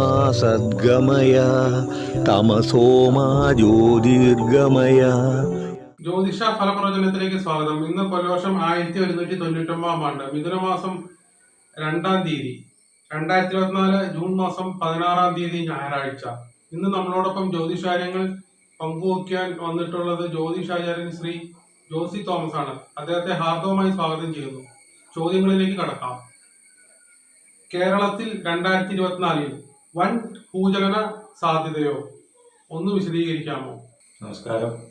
സത്യമാ സദ്ഗമയ തമസോമാ ജ്യോതിർഗമയ. ജ്യോതിഷ ഫലപ്രവചനത്തിലേക്ക് സ്വാഗതം. ഇന്ന് കൊല്ലവർഷം ആയിരത്തി ഒരുന്നൂറ്റി തൊണ്ണൂറ്റൊമ്പതാം ആണ്ട് മിഥുനമാസം രണ്ടാം തീയതി. രണ്ടായിരത്തി ഇരുപത്തിനാല് ജൂൺ മാസം പതിനാറാം തീയതി ഞായറാഴ്ച. ഇന്ന് നമ്മളോടൊപ്പം ജ്യോതിഷാര്യങ്ങൾ പങ്കുവയ്ക്കാൻ വന്നിട്ടുള്ളത് ജ്യോതിഷാചാര്യൻ ശ്രീ ജോസി തോമസ് ആണ്. അദ്ദേഹത്തെ ഹാർദവമായി സ്വാഗതം ചെയ്യുന്നു. ചോദ്യങ്ങളിലേക്ക് കടക്കാം. കേരളത്തിൽ രണ്ടായിരത്തി ഇരുപത്തിനാലിൽ വൻ ഭൂചലന സാധ്യതയോ ഒന്ന് വിശദീകരിക്കാമോ? നമസ്കാരം.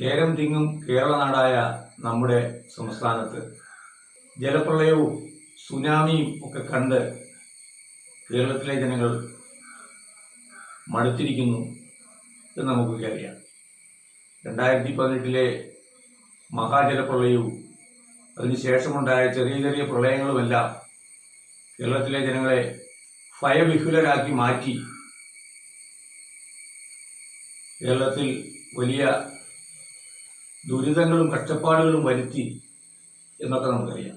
കേരം തിങ്ങും കേരള നാടായ നമ്മുടെ സംസ്ഥാനത്ത് ജലപ്രളയവും സുനാമിയും ഒക്കെ കണ്ട് കേരളത്തിലെ ജനങ്ങൾ മടുത്തിരിക്കുന്നു എന്ന് നമുക്കൊക്കെ അറിയാം. രണ്ടായിരത്തി പതിനെട്ടിലെ മഹാജലപ്രളയവും അതിനുശേഷമുണ്ടായ ചെറിയ ചെറിയ പ്രളയങ്ങളുമെല്ലാം കേരളത്തിലെ ജനങ്ങളെ ഭയവിഹുലരാക്കി മാറ്റി. കേരളത്തിൽ വലിയ ദുരിതങ്ങളും കഷ്ടപ്പാടുകളും വരുത്തി എന്നൊക്കെ നമുക്കറിയാം.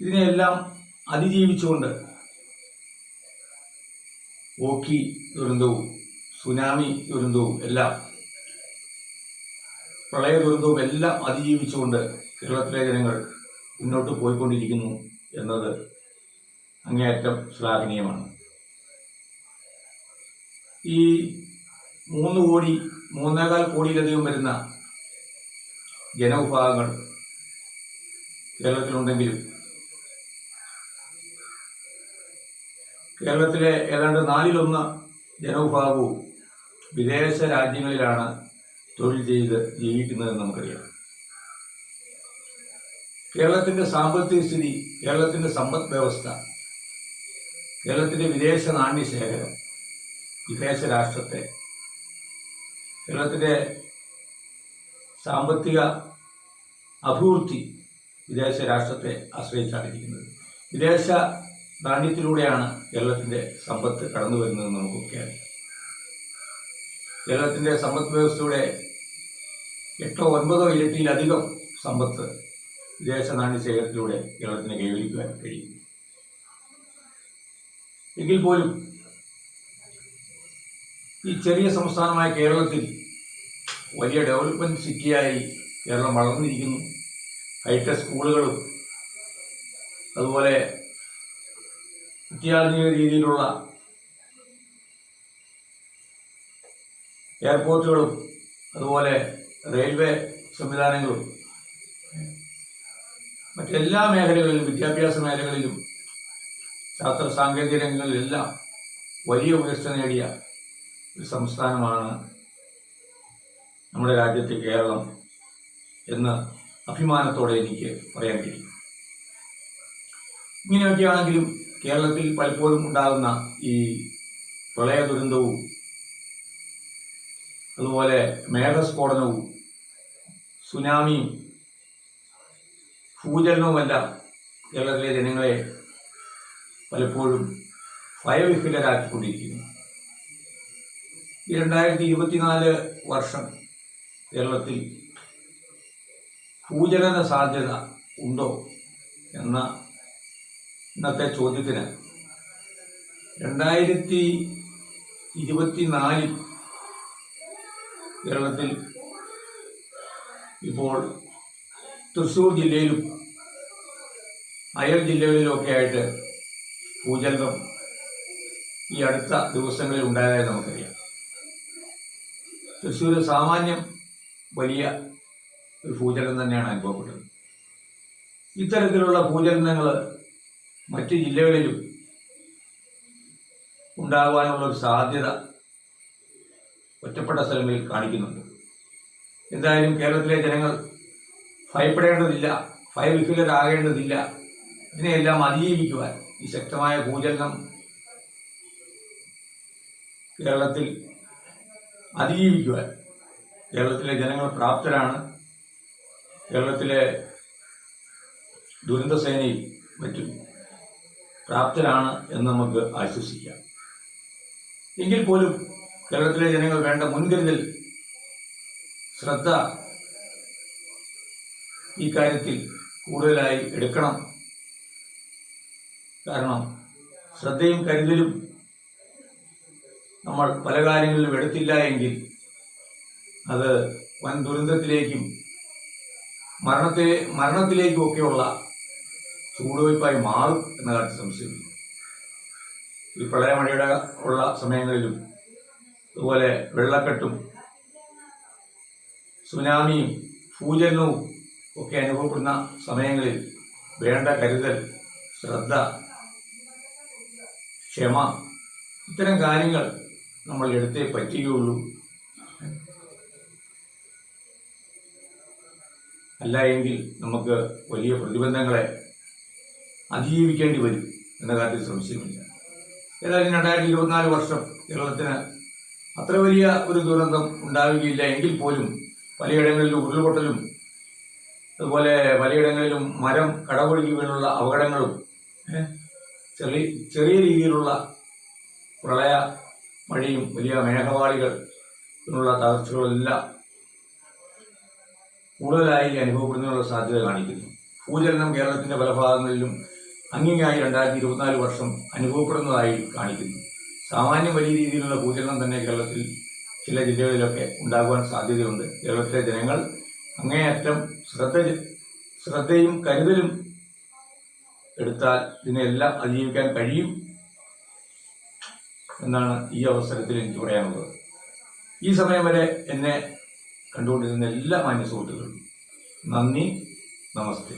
ഇതിനെയെല്ലാം അതിജീവിച്ചുകൊണ്ട് ഓക്കി ദുരന്തവും സുനാമി ദുരന്തവും എല്ലാം പ്രളയ ദുരന്തവും എല്ലാം അതിജീവിച്ചുകൊണ്ട് കേരളത്തിലെ ജനങ്ങൾ മുന്നോട്ട് പോയിക്കൊണ്ടിരിക്കുന്നു എന്നത് അങ്ങേയറ്റം ശ്ലാഘനീയമാണ്. ഈ മൂന്ന് കോടി മൂന്നേകാൽ കോടിയിലധികം വരുന്ന ജനവിഭാഗങ്ങൾ കേരളത്തിലുണ്ടെങ്കിലും കേരളത്തിലെ ഏതാണ്ട് നാലിലൊന്ന് ജനവിഭാഗവും വിദേശ രാജ്യങ്ങളിലാണ് തൊഴിൽ ചെയ്ത് ജീവിക്കുന്നതെന്ന് നമുക്കറിയാം. കേരളത്തിന്റെ സാമ്പത്തിക സ്ഥിതി കേരളത്തിന്റെ സമ്പദ് വ്യവസ്ഥ കേരളത്തിന്റെ വിദേശ നാണ്യ ശേഖരം വിദേശ രാഷ്ട്രത്തെ കേരളത്തിന്റെ സാമ്പത്തിക അഭിവൃദ്ധി വിദേശ രാഷ്ട്രത്തെ ആശ്രയിച്ചാണ് ഇരിക്കുന്നത് വിദേശ നാണ്യത്തിലൂടെയാണ് കേരളത്തിന്റെ സമ്പത്ത് കടന്നു വരുന്നത് നമുക്കൊക്കെ കേരളത്തിന്റെ സമ്പദ് വ്യവസ്ഥയുടെ എട്ടോ ഒൻപതോ ഇരട്ടിയിലധികം സമ്പത്ത് വിദേശ നാണ്യ ശേഖരത്തിലൂടെ കേരളത്തിന് കൈവരിക്കുവാൻ കഴിയും. എങ്കിൽ പോലും ഈ ചെറിയ സംസ്ഥാനമായ കേരളത്തിൽ വലിയ ഡെവലപ്മെന്റ് സിറ്റിയായി കേരളം വളർന്നിരിക്കുന്നു. ഹൈടെക് സ്കൂളുകളും അതുപോലെ അത്യാധുനിക രീതിയിലുള്ള എയർപോർട്ടുകളും അതുപോലെ റെയിൽവേ സംവിധാനങ്ങളും മറ്റെല്ലാ മേഖലകളിലും വിദ്യാഭ്യാസ മേഖലകളിലും ശാസ്ത്ര സാങ്കേതിക രംഗങ്ങളിലെല്ലാം വലിയ ഉയർച്ച നേടിയ ഒരു സംസ്ഥാനമാണ് നമ്മുടെ രാജ്യത്തെ കേരളം എന്ന് അഭിമാനത്തോടെ എനിക്ക് പറയാൻ കഴിയും ഇങ്ങനെയൊക്കെയാണെങ്കിലും കേരളത്തിൽ പലപ്പോഴും ഉണ്ടാകുന്ന ഈ പ്രളയ ദുരന്തവും അതുപോലെ മേഘസ്ഫോടനവും സുനാമിയും ഭൂചലനവുമെല്ലാം കേരളത്തിലെ ജനങ്ങളെ പലപ്പോഴും ഭയവിഹുലരാക്കിക്കൊണ്ടിരിക്കുന്നു ഈ രണ്ടായിരത്തി ഇരുപത്തിനാല് വർഷം കേരളത്തിൽ ഭൂചലന സാധ്യത ഉണ്ടോ എന്ന ഇന്നത്തെ ചോദ്യത്തിന് രണ്ടായിരത്തി ഇരുപത്തിനാലിൽ കേരളത്തിൽ ഇപ്പോൾ തൃശ്ശൂർ ജില്ലയിലും അയൽ ജില്ലകളിലുമൊക്കെ ആയിട്ട് ഭൂചലനം ഈ അടുത്ത ദിവസങ്ങളിൽ ഉണ്ടായതായി നമുക്കറിയാം. തൃശ്ശൂർ സാമാന്യം വലിയ ഒരു ഭൂചലനം തന്നെയാണ് അനുഭവപ്പെട്ടത്. ഇത്തരത്തിലുള്ള ഭൂചലനങ്ങൾ മറ്റ് ജില്ലകളിലും ഉണ്ടാകാനുള്ള ഒരു സാധ്യത ഒറ്റപ്പെട്ട സ്ഥലങ്ങളിൽ കാണിക്കുന്നുണ്ട്. എന്തായാലും കേരളത്തിലെ ജനങ്ങൾ ഭയപ്പെടേണ്ടതില്ല ഭയവിഹുലരാകേണ്ടതില്ല ഇതിനെയെല്ലാം അതിജീവിക്കുവാൻ ഈ ശക്തമായ ഭൂചലനം കേരളത്തിൽ അതിജീവിക്കുവാൻ കേരളത്തിലെ ജനങ്ങൾ പ്രാപ്തരാണ്. കേരളത്തിലെ ദുരന്തസേനയിൽ മറ്റും പ്രാപ്തരാണ് എന്ന് നമുക്ക് ആശ്വസിക്കാം. എങ്കിൽ പോലും കേരളത്തിലെ ജനങ്ങൾ വേണ്ട മുൻകരുതൽ ശ്രദ്ധ ഈ കാര്യത്തിൽ കൂടുതലായി എടുക്കണം. കാരണം ശ്രദ്ധയും കരുതലും നമ്മൾ പല കാര്യങ്ങളിലും എടുത്തില്ല എങ്കിൽ അത് വൻ ദുരന്തത്തിലേക്കും മരണത്തെ മരണത്തിലേക്കും ഒക്കെയുള്ള ചൂടുവയ്പായി മാറും എന്ന കാര്യത്തിൽ സംശയമില്ല. ഈ പ്രളയമഴയുടെ ഉള്ള സമയങ്ങളിലും അതുപോലെ വെള്ളക്കെട്ടും സുനാമിയും ഭൂചലനവും ഒക്കെ അനുഭവപ്പെടുന്ന സമയങ്ങളിൽ വേണ്ട കരുതൽ ശ്രദ്ധ ക്ഷമ. ഇത്തരം കാര്യങ്ങൾ നമ്മൾ എടുത്തേ പറ്റുകയുള്ളൂ. അല്ല എങ്കിൽ നമുക്ക് വലിയ പ്രതിബന്ധങ്ങളെ അതിജീവിക്കേണ്ടി വരും എന്ന കാര്യത്തിൽ സംശയമില്ല. ഏതായാലും രണ്ടായിരത്തി ഇരുപത്തിനാല് വർഷം കേരളത്തിന് അത്ര വലിയ ഒരു ദുരന്തം ഉണ്ടാവുകയില്ല എങ്കിൽ പോലും പലയിടങ്ങളിലും ഉരുൾപൊട്ടലും അതുപോലെ പലയിടങ്ങളിലും മരം കടപൊഴുകി വീണുള്ള അപകടങ്ങളും ചെറിയ ചെറിയ രീതിയിലുള്ള പ്രളയ മഴയും വലിയ മേഘവാളികൾ എന്നുള്ള തകർച്ചകളെല്ലാം കൂടുതലായി അനുഭവപ്പെടുന്നതിനുള്ള സാധ്യത കാണിക്കുന്നു. ഭൂചലനം കേരളത്തിന്റെ പല ഭാഗങ്ങളിലും അങ്ങിങ്ങായി രണ്ടായിരത്തി ഇരുപത്തിനാല് വർഷം അനുഭവപ്പെടുന്നതായി കാണിക്കുന്നു. സാമാന്യം വലിയ രീതിയിലുള്ള ഭൂചലനം തന്നെ കേരളത്തിൽ ചില ജില്ലകളിലൊക്കെ ഉണ്ടാകുവാൻ സാധ്യതയുണ്ട്. കേരളത്തിലെ ജനങ്ങൾ അങ്ങേയറ്റം ശ്രദ്ധ ശ്രദ്ധയും കരുതലും എടുത്താൽ ഇതിനെല്ലാം അതിജീവിക്കാൻ കഴിയും എന്നാണ് ഈ അവസരത്തിൽ എനിക്ക് പറയാനുള്ളത്. ഈ സമയം വരെ എന്നെ കണ്ടുകൊണ്ടിരുന്ന എല്ലാ മാന്യ സുഹൃത്തുക്കളും നന്ദി നമസ്തേ.